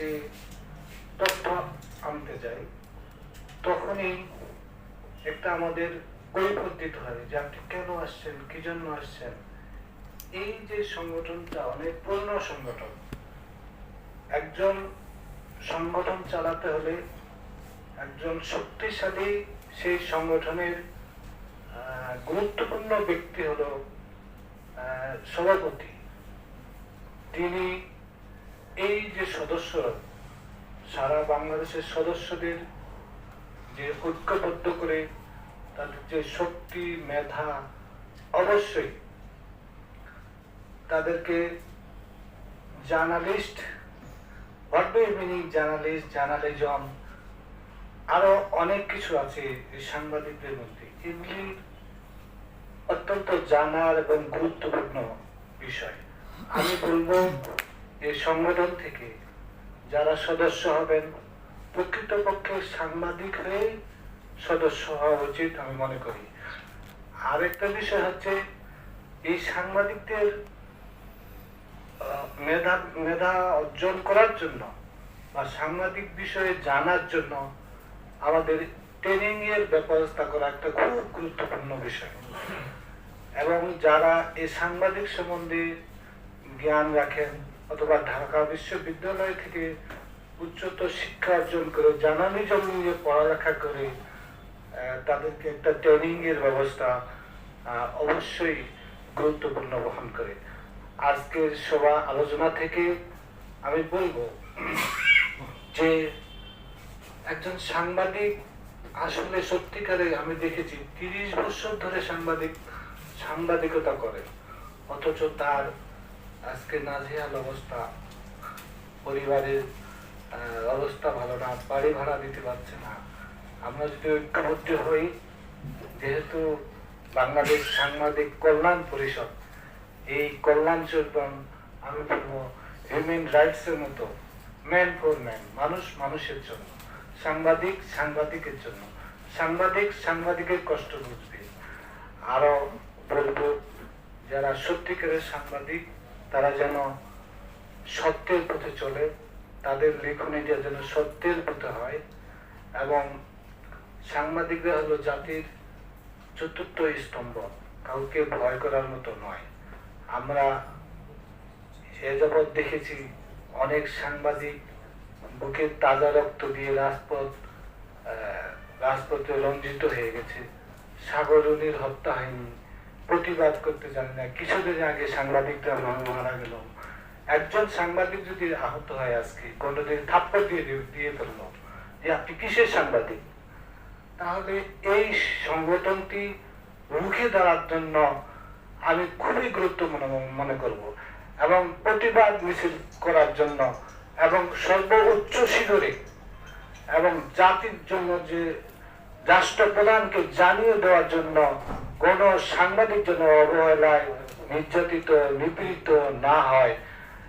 এসে তথ্য আনতে যাই তখনই একটা আমাদের কৈফত হয় যে আপনি কেন আসছেন, কি জন্য আসছেন? এই যে সংগঠনটা অনেক পুরনো সংগঠন। একজন সংগঠন চালাতে হলে একজন শক্তিশালী সেই সংগঠনের গুরুত্বপূর্ণ ব্যক্তি হলো সভাপতি। তিনি এই যে সদস্য সারা বাংলাদেশের সদস্যদের যে ঐক্যবদ্ধ করে তাদের যে শক্তি, মেধা, অবশ্যই তাদেরকে জার্নালিস্ট মিনিং জার্নালিস্ট, জার্নালিজম আরও অনেক কিছু আছে সাংবাদিকদের মধ্যে। এগুলি অত্যন্ত জানার এবং গুরুত্বপূর্ণ বিষয়। আমি বলব এই সংগঠন থেকে যারা সদস্য হবেন, প্রকৃতপক্ষে সাংবাদিক হয়ে সদস্য হওয়া উচিত আমি মনে করি। আরেকটা বিষয় হচ্ছে, এই সাংবাদিকদের মেধা মেধা অর্জন করার জন্য বা সাংবাদিক বিষয়ে জানার জন্য আমাদের ট্রেনিং এর ব্যবস্থা করা একটা খুব গুরুত্বপূর্ণ বিষয়। এবং যারা এই সাংবাদিক সম্বন্ধে জ্ঞান রাখেন অথবা ঢাকা বিশ্ববিদ্যালয় থেকে উচ্চতর শিক্ষা অর্জন করে জার্নালিজম নিয়ে পড়ালেখা করে তাদেরকে একটা ট্রেনিং এর ব্যবস্থা অবশ্যই গুরুত্বপূর্ণ বহন করে। আজকের সভা আলোচনা থেকে আমি বলব যে একজন সাংবাদিক আসলে সত্যিকারে আমি দেখেছি তিরিশ বছর ধরে সাংবাদিক, সাংবাদিকতা করে, অথচ তার আজকে নাজেহাল অবস্থা, পরিবারের অবস্থা ভালো না, বাড়ি ভাড়া দিতে পারছে না। আমরা যদি ঐক্যবদ্ধ হই, যেহেতু বাংলাদেশ সাংবাদিক কল্যাণ পরিষদ, এই কল্যাণ চলবেন আমি বলব হিউম্যান রাইটস এর মতো ম্যান ফর ম্যান মানুষ মানুষের জন্য, সাংবাদিক সাংবাদিকের জন্য, সাংবাদিক সাংবাদিকের কষ্ট বুঝবে। আরও বলব, যারা সত্যিকারের সাংবাদিক তারা যেন সত্যের পথে চলে, তাদের লেখনীটা যেন সত্যের পথে হয় এবং সাংবাদিকরা হলো জাতির চতুর্থ স্তম্ভ, কাউকে ভয় করার মতো নয়। আমরা এ যাবৎ দেখেছি অনেক সাংবাদিক বুকের তাজা রক্ত দিয়ে রাজপথ রাজপথে রঞ্জিত হয়ে গেছে। সাগরণীর হত্যা হয়নি প্রতিবাদ করতে জানি না। কিছুদিন আগে সাংবাদিকটা মারা গেল। একজন সাংবাদিক যদি আহত হয় আজকে, কোনোদিন থাপ্পড় দিয়ে দিয়ে- ফেলল। যে আপনি কিসের সাংবাদিক? তাহলে এই সংগঠনটি রুখে দাঁড়ার জন্য আমি খুবই গুরুত্বপূর্ণ মনে করব এবং প্রতিবাদ মিছিল করার জন্য এবং সর্বোচ্চ শিখরে এবং জাতির জন্য যে রাষ্ট্রপ্রধানকে জানিয়ে দেওয়ার জন্য কোন সাংবাদিক জন্য অবহেলায় নির্যাতিত, নিপীড়িত না হয়।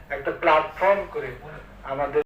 একটা প্ল্যাটফর্ম করে আমাদের